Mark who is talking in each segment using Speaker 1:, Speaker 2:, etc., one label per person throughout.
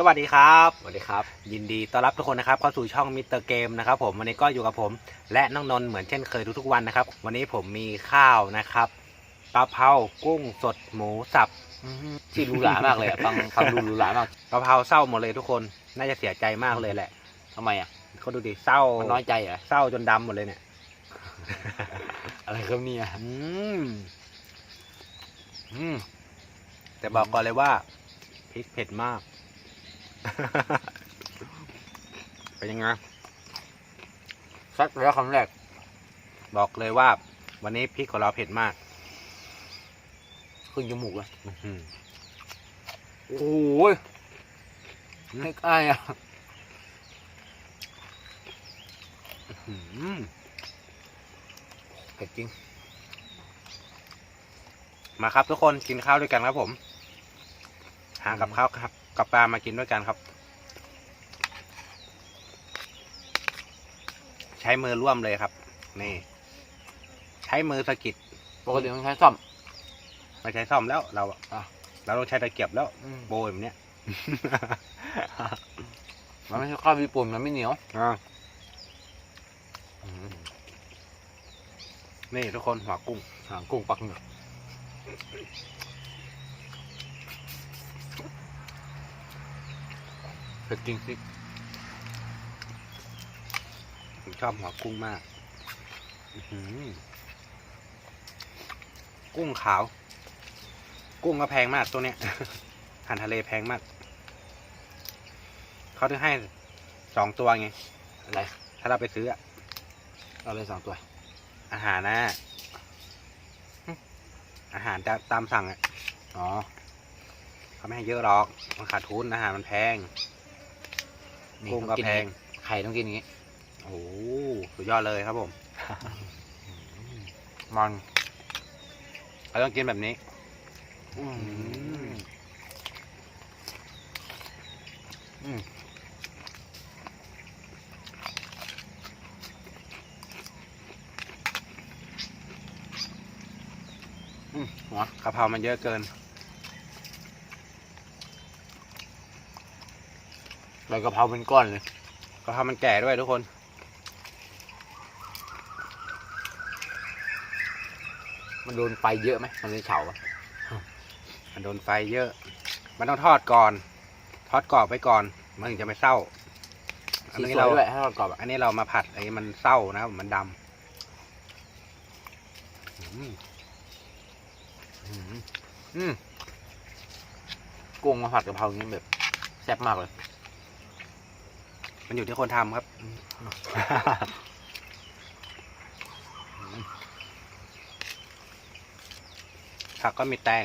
Speaker 1: สวัสดีครับ
Speaker 2: สวัสดีครับ
Speaker 1: ยินดีต้อนรับทุกคนนะครับเข้าสู่ช่องมิสเตอร์เกมนะครับผมวันนี้ก็อยู่กับผม และน้องนนท์เหมือนเช่นเคยทุกๆวันนะครับ วันนี้ผมมีข้าวนะครับกะเพรากุ้งสดหมูสับ
Speaker 2: ที่หรูหรามากเลยอะฟังฟังดูหรูหรามาก
Speaker 1: กะเพราเศร้าหมดเลยทุกคนน่าจะเสียใจมากเลยแหละ
Speaker 2: ทำไมอะ
Speaker 1: เขาดูดิเศร้า
Speaker 2: มันน้อยใจเหรอ
Speaker 1: เศร้าจนดำหมดเลยเนี่ย
Speaker 2: อะไรครับเนี่ย
Speaker 1: อืมอืมแต่บอกก่อนเลยว่าพริกเผ็ดมาก เป็นยังไง
Speaker 2: ซัดแล้วคำแรก
Speaker 1: บอกเลยว่า วันนี้พริกของเราเผ็ดมาก
Speaker 2: ขึ้นจมูกเลย
Speaker 1: อื้อหือ
Speaker 2: โอ้ยไม่กล้าอะ
Speaker 1: อื้อหือ
Speaker 2: เผ็ดจริง
Speaker 1: มาครับทุกคนกินข้าวด้วยกันครับผม หากับข้าวครับ กับปลามากินด้วยกันครับ ใช้มือร่วมเลยครับ นี่ ใช้มือสะกิด
Speaker 2: ปกติต้องใช้ซ่อม
Speaker 1: ไม่ใช้ซ่อมแล้วเราอะ
Speaker 2: อะ
Speaker 1: เราต้องใช้ตะเกียบแล้ว
Speaker 2: อืม
Speaker 1: โบยแบบเนี้ย
Speaker 2: มันไม่ใช่ข้าวญี่ปุ่นมันไม่เหนียว
Speaker 1: อะนี่ทุกคนหัวกุ้ง
Speaker 2: หางกุ้งปักเหงือก เผ็ดจริงสิ
Speaker 1: ผมชอบหัวกุ้งมากอื้อหือกุ้งขาว กุ้งก็แพงมากตัวเนี้ยอาหารทะเลแพงมาก เขาถึงให้สองตัวไง
Speaker 2: อะไร
Speaker 1: ถ้าเราไปซื้ออะ
Speaker 2: เอาเลยสองตัว
Speaker 1: อาหารนะ อาหารตาตามสั่งอะ
Speaker 2: อ๋อ
Speaker 1: เขาไม่ให้เยอะหรอก มันขาดทุนอาหารมันแพง
Speaker 2: นี่
Speaker 1: กุ้ง
Speaker 2: ต้
Speaker 1: ก็
Speaker 2: อกิน
Speaker 1: แพง
Speaker 2: ไข่ต้องกินอย่างงี้
Speaker 1: โอ้โหสุดยอดเลยครับผม
Speaker 2: มัน
Speaker 1: เราต้องกินแบบนี้
Speaker 2: อืม
Speaker 1: ม
Speaker 2: อืมอืมหัว
Speaker 1: กะเพรามันเยอะเกิน
Speaker 2: ใบกะเพราเป็นก้อนเลย
Speaker 1: กะเพรามันแก่ด้วยทุกคน
Speaker 2: มันโดนไฟเยอะไหมมันเลยเฉาอะ
Speaker 1: มันโดนไฟเยอะ มันต้องทอดก่อน ทอดกรอบไว้ก่อน มันถึงจะไม่เศร้า อัน
Speaker 2: สี
Speaker 1: นี้
Speaker 2: สว
Speaker 1: เรา
Speaker 2: ยด้วยให้เรากรอบอะ
Speaker 1: อันนี้เรามาผัดไอ้มันเศร้านะครับมันดำอืม
Speaker 2: อืมอืมกุ้งมาผัดกะเพราอย่างนี้แบบแซ่บมากเลย
Speaker 1: มันอยู่ที่คนทำครับ ผักก็มีแตง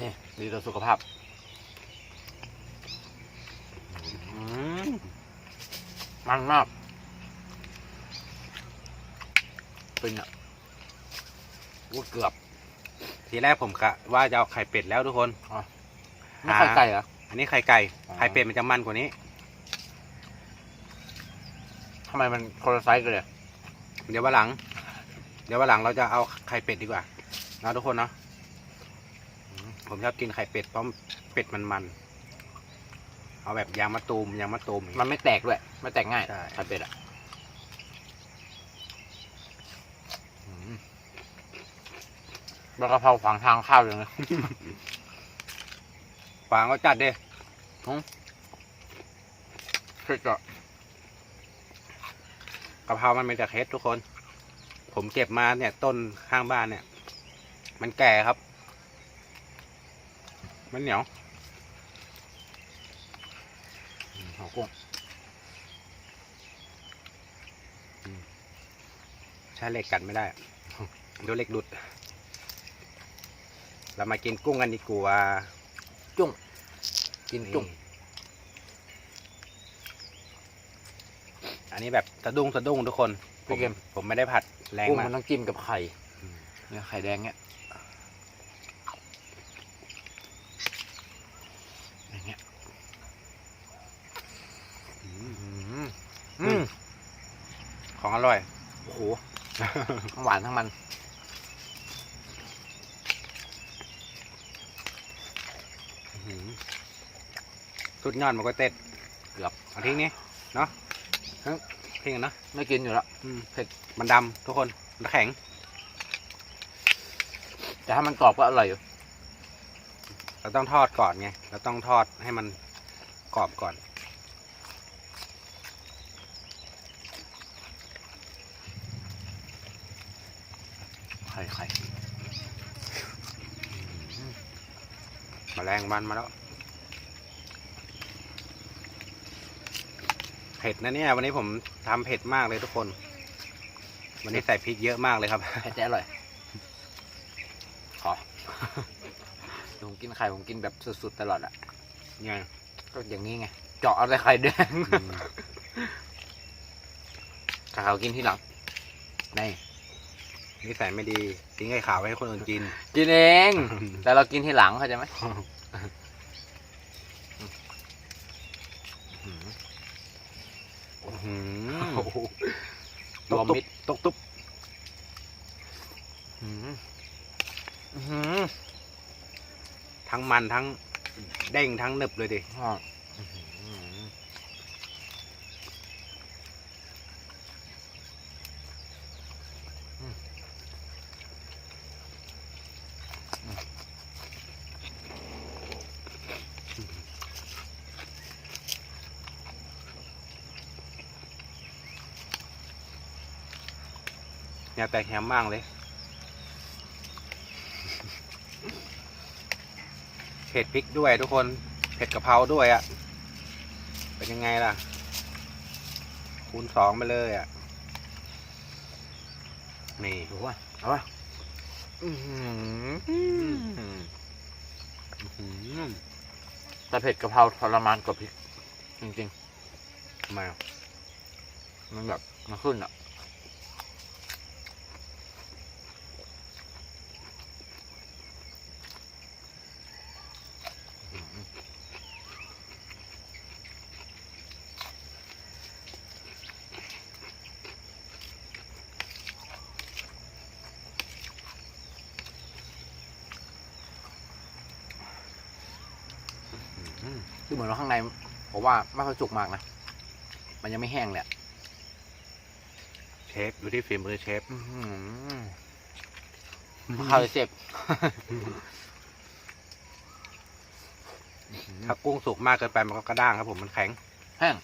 Speaker 2: นี่ ดีต่อสุขภาพ
Speaker 1: อืม
Speaker 2: มันมากเป็นอะวูดเกือบ
Speaker 1: ทีแรกผมกะว่าจะเอาไข่เป็ดแล้วทุกคน
Speaker 2: ไม่ไข่ไก่เหรอ
Speaker 1: อันนี้ไข่ไก่
Speaker 2: อ๋อ
Speaker 1: ไข่เป็ดมันจะมันกว่านี้
Speaker 2: ทำไมมันคนละไซส์กันเลย
Speaker 1: เดี๋ยววันหลัง เดี๋ยววันหลังเราจะเอาไข่เป็ดดีกว่าเนาะทุกคนเนาะอืมผมชอบกินไข่เป็ดเพราะเป็ดมันมัน เอาแบบยางมะตูมยางมะตูมอย่าง
Speaker 2: มั
Speaker 1: เงี้ย
Speaker 2: นไม่แตกด้วยไม่แตกง่าย
Speaker 1: ใช่
Speaker 2: ไข่เป็ดอะอืมแล้วกะเพราฝังทางข้าวอย่างเลย
Speaker 1: ฟางก็จัดเด้
Speaker 2: เผ็ดอะ
Speaker 1: กะเพรามันเป็นแต่เคสทุกคน ผมเก็บมาเนี่ย ต้นข้างบ้านเนี่ย มันแก่ครับ มันเหนียว
Speaker 2: อืมหัวกุ้ง
Speaker 1: ใช้เหล็กกัดไม่ได้เดี๋ยวเหล็กหลุด เรามากินกุ้งกันดีกว่า
Speaker 2: กินจุ่ม
Speaker 1: นี่อันนี้แบบสะดุ้งสะดุ้งทุกคนผ
Speaker 2: พี่
Speaker 1: ม
Speaker 2: เกม
Speaker 1: ผมไม่ได้ผัดแรง
Speaker 2: กุ้ง
Speaker 1: มา
Speaker 2: มัน
Speaker 1: ก
Speaker 2: ต้องจิ้มกับไข่
Speaker 1: อืม
Speaker 2: เนี่ยไข่แดงเนี่ยอย่างเงี้ย
Speaker 1: ของอร่อย
Speaker 2: โอ้โห ทั้งหวานทั้งมัน
Speaker 1: อื้อหือสุดยอดมันก็เต็ด
Speaker 2: เกือบ
Speaker 1: เอาทิ้งนี่เนาะทิ้งกันเนาะ
Speaker 2: ไม่กินอยู่แล้ว
Speaker 1: อืม
Speaker 2: เผ็ด
Speaker 1: มันดำทุกคน มันแข็ง
Speaker 2: แต่ถ้ามันกรอบก็อร่อยอยู่
Speaker 1: เราต้องทอดก่อนไง เราต้องทอดให้มันกรอบก่อน
Speaker 2: ไข่ไข่
Speaker 1: แมลงวันมาแล้วเผ็ดนะเนี่ยวันนี้ผมทำเผ็ดมากเลยทุกคน วันนี้ใส่พริกเยอะมากเลยครับ
Speaker 2: เผ็ดแต่อร่อย ขอผมกินไข่ผมกินแบบสุดๆตลอดอะ
Speaker 1: เนี่ย
Speaker 2: ก็อย่างนี้ไงเจาะเอาแต่ไข่แดง
Speaker 1: อืม
Speaker 2: ถ้าเขากินที่หลังนี่
Speaker 1: นิสัยไม่ดีทิ้งไข่ขาวไว้ให้คนอื่นกิน
Speaker 2: กินเอง แต่เรากินที่หลังเข้าใจไหม
Speaker 1: อื้อหือ
Speaker 2: โอ้โหร
Speaker 1: ต
Speaker 2: ว
Speaker 1: ก
Speaker 2: ม
Speaker 1: ตุ๊
Speaker 2: มิ
Speaker 1: บ
Speaker 2: ด
Speaker 1: ตกตุ๊บ
Speaker 2: อื้อหือ
Speaker 1: ทั้งมันทั้งเด้งทั้งหนึบเลยดิ
Speaker 2: อ้ออื้อหืออืม
Speaker 1: อย่าแตกแฮมมากเลยเผ็ดพริกด้วยทุกคนเผ็ดกะเพราด้วยอะ่ะ เป็นยังไงล่ะ คูณสองไปเลยอะ่ะ นี่
Speaker 2: ดูว่าเอาว่าอื้อหือ
Speaker 1: อื้อหือ
Speaker 2: แต่เผ็ดกะเพราทรมานกว่าพริก จริง
Speaker 1: ทำไมอะ
Speaker 2: มันแบบมันขึ้นอะ คือเหมือนว่าข้างในผมว่าไม่ค่อยสุกมากนะ มันยังไม่แห้งเลยอะ
Speaker 1: เชฟดูที่ฝีมือเชฟ
Speaker 2: อื้อหือข้าวเลยเจ็บ
Speaker 1: ถ้ากุ้งสุกมากเกินไปมันก็กระด้างครับผมมันแข็ง
Speaker 2: แห้ง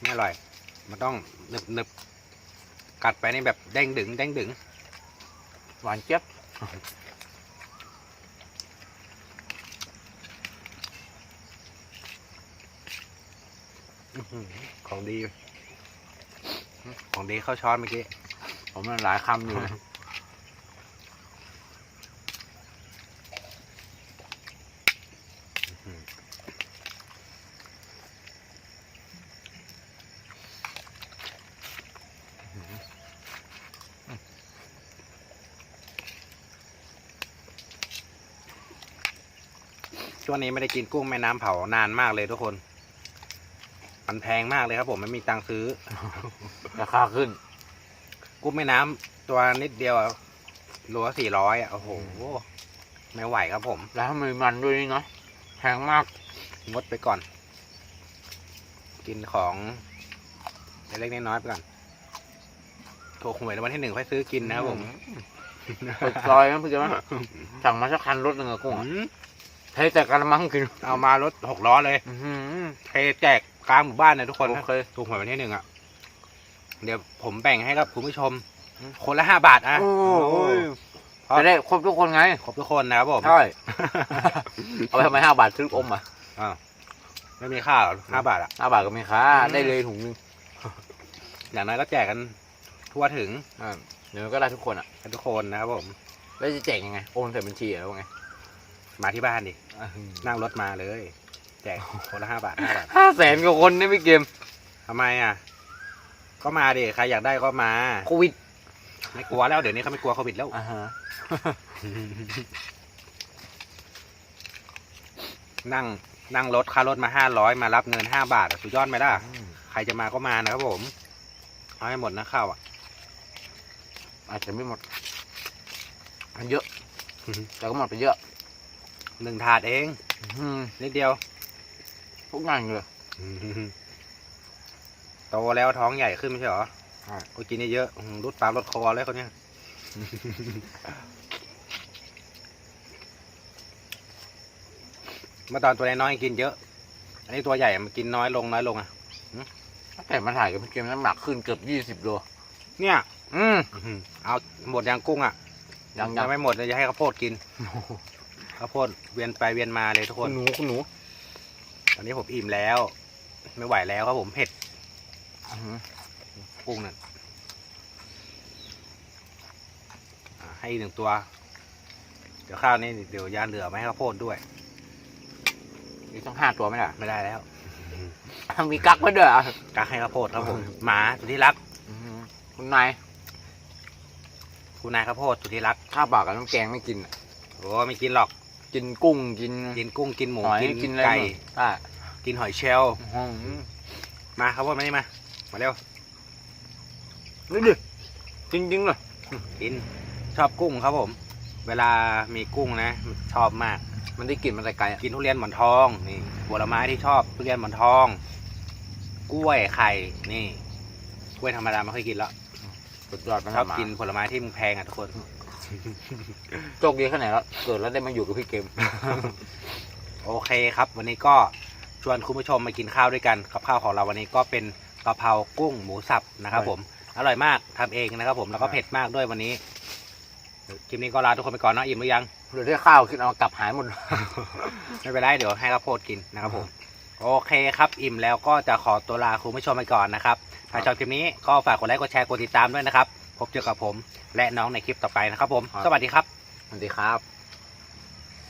Speaker 1: ไม่อร่อย มันต้องหนึบหนึบกัดไปนี่แบบเด้งดึงเด้งดึง
Speaker 2: หวานเจี๊ยบ
Speaker 1: อื้อหือ ของดี ของดีเข้าช้อนเมื่อกี้
Speaker 2: ผมมันหลายคำอยู่
Speaker 1: ช่วงนี้ไม่ได้กินกุ้งแม่น้ำเผานานมากเลยทุกคน มันแพงมากเลยครับผมไม่มีตังค์ซื้อ
Speaker 2: ราคาขึ้น
Speaker 1: กุ้งแม่น้ำตัวนิดเดียวอะโลสี่ร้อยอะโอ้โห ไม่ไหวครับผม
Speaker 2: แล้วมีมันด้วยนี่เนาะแพงมาก
Speaker 1: งดไปก่อน กินของเล็กๆน้อยๆไปก่อนถูกหวยรางวัลที่หนึ่งค่อยซื้อกินนะครับผม
Speaker 2: เปิดซอยนะพี่เจ้าสั่งมาสักคันรถหนึ่งอะกุ้งอะ
Speaker 1: อืม
Speaker 2: เทแต่กระมังกิน
Speaker 1: เอามารถหกล้อเลย
Speaker 2: อื้อหือ
Speaker 1: เทแจก กลางหมู่บ้านเลยทุกคน
Speaker 2: โอ
Speaker 1: นะ
Speaker 2: เค
Speaker 1: ถูกหวยวันที่หนึ่งอะ เดี๋ยวผมแบ่งให้กับคุณผู้ชม
Speaker 2: อืม
Speaker 1: คนละห้าบาทอะ
Speaker 2: โอ้ย
Speaker 1: เพราะ
Speaker 2: จะได้ครบทุกคนไง
Speaker 1: ครบทุกคนนะครับผม
Speaker 2: ใช่เอาไปทำไมห้าบาทซื้อลูกอมอะ
Speaker 1: อ่าไม่มีค่าหรอห้าบาทอะ
Speaker 2: ห้าบาทก็มีค่า
Speaker 1: อืม
Speaker 2: ได้เลยถุงนึง
Speaker 1: อย่างน้อยก็แจกกันทั่วถึง
Speaker 2: อ่าเดี๋ยวก็ได้ทุกคนอะ
Speaker 1: กันทุกคนนะครับผม
Speaker 2: แล้วจะแจกยังไงโอนใส่บัญชีเหรอว่าไง
Speaker 1: มาที่บ้านดิ นั่งรถมาเลย แจกคนละห้าบาทห้าบาท
Speaker 2: ห้าแสนกว่าคนนี่พี่เกม
Speaker 1: ทำไมอะ ก็มาดิใครอยากได้ก็มา
Speaker 2: โควิด
Speaker 1: ไม่กลัวแล้วเดี๋ยวนี้เขาไม่กลัวโควิดแล้ว
Speaker 2: อ่าฮะ
Speaker 1: นั่งนั่งรถค่ารถมาห้าร้อยมารับเงินห้าบาทอะสุดยอดไหมล่ะ ใครจะมาก็มานะครับผมอเอาให้หมดนะข้าวอะ
Speaker 2: อาจจะไม่หมด มันเยอะ แต่ก็หมดไปเยอะ
Speaker 1: หนึ่งถาดเอง
Speaker 2: อืม
Speaker 1: นิดเดียว
Speaker 2: ทุกงานเลย
Speaker 1: โตแล้วท้องใหญ่ขึ้นไม่ใช่เหรอ
Speaker 2: ใช่
Speaker 1: โอ้ยกินเยอะๆอืมรุดปากรดคอเลยคนเนี้ยเมื่อตอนตัวน้อยๆกินเยอะ อันนี้ตัวใหญ่มันกินน้อยลงน้อยลงอะ
Speaker 2: ตั้งแต่มาถ่ายกับพี่เกมน้ำหนักขึ้นเกือบยี่สิบโล
Speaker 1: เนี่ย
Speaker 2: อืม
Speaker 1: อื้อหือเอาหมดยางกุ้งอะ
Speaker 2: ยังยัง
Speaker 1: ไม่หมดเลยจะให้ข้าวโพดกินข้าวโพดเวียนไปเวียนมาเลยทุกค
Speaker 2: คุ
Speaker 1: น
Speaker 2: ณหนูคุณหนู
Speaker 1: ตอนนี้ผมอิ่มแล้ว ไม่ไหวแล้วครับผมเผ็ด
Speaker 2: อื้อหือ
Speaker 1: กุ้งนั่นอ่าให้อีกหนึ่งตัว เดี๋ยวข้าวนี่เดี๋ยวยาเหลือมาให้ข้าวโพดด้วย
Speaker 2: นี่ต้องห้าตัวไหมล่ะ
Speaker 1: ไม่ได้แล้ว
Speaker 2: มีกั๊กไว้ด้วยเหรอะ
Speaker 1: กักให้ข้าวโพดครับผมหมาสุดที่รัก
Speaker 2: คุณนาย
Speaker 1: คุณนายข้าวโพดสุดที่รัก
Speaker 2: ข้าวเปล่ากับน้ำแกงไม่กินอะ
Speaker 1: โอ้ไม่กินหรอก
Speaker 2: กินกุ้งกิน
Speaker 1: กินกุ้งกินหมู
Speaker 2: หอย
Speaker 1: กิน
Speaker 2: กินอะไร
Speaker 1: ไก่
Speaker 2: ใช่
Speaker 1: กินหอยเชลล์
Speaker 2: อื้อหือ
Speaker 1: มาข้าวโพดมานี่มามาเร็ว
Speaker 2: นี่ดิจริงๆเลย
Speaker 1: กินชอบกุ้งครับผม เวลามีกุ้งนะชอบมาก
Speaker 2: มันได้กลิ่นมันแต่ไกลอะ
Speaker 1: กินทุเรียนหมอนทองนี่ผลไม้ที่ชอบทุเรียนหมอนทอง กล้วยไข่นี่กล้วยธรรมดาไม่ค่อยกินแล้ว
Speaker 2: สุดยอดมัน
Speaker 1: ชอบ
Speaker 2: ทำมา
Speaker 1: กินผลไม้ที่มึงแพงอะทุกคน
Speaker 2: โชคดีแค่ไหนแล้วเกิดแล้วได้มาอยู่กับพี่เกม
Speaker 1: โอเคครับ วันนี้ก็ชวนคุณผู้ชมมากินข้าวด้วยกันกับข้าวของเราวันนี้ก็เป็นกะเพรากุ้งหมูสับนะครับ
Speaker 2: ใช่
Speaker 1: ผม อร่อยมากทำเองนะครับ ผมแล้วก็
Speaker 2: ใช่
Speaker 1: เผ็ดมากด้วยวันนี้คลิปนี้ก็ลาทุกคนไปก่อนเนาะอิ่มหรือยัง
Speaker 2: เหลือได้ข้าวคิดเอากลับหายหมด
Speaker 1: ไม่เป็นไรเดี๋ยวให้ข้าวโพดกินนะครับผม โอเคครับ อิ่มแล้วก็จะขอตัวลาคุณผู้ชมไปก่อนนะครับ ถ้าชอบคลิปนี้ก็ฝากกดไลค์กดแชร์กดติดตามด้วยนะครับ พบเจอกับผม และน้องในคลิปต่อไปนะครับผม
Speaker 2: ครับ
Speaker 1: สวัสดีครับ
Speaker 2: สวัสดีครับ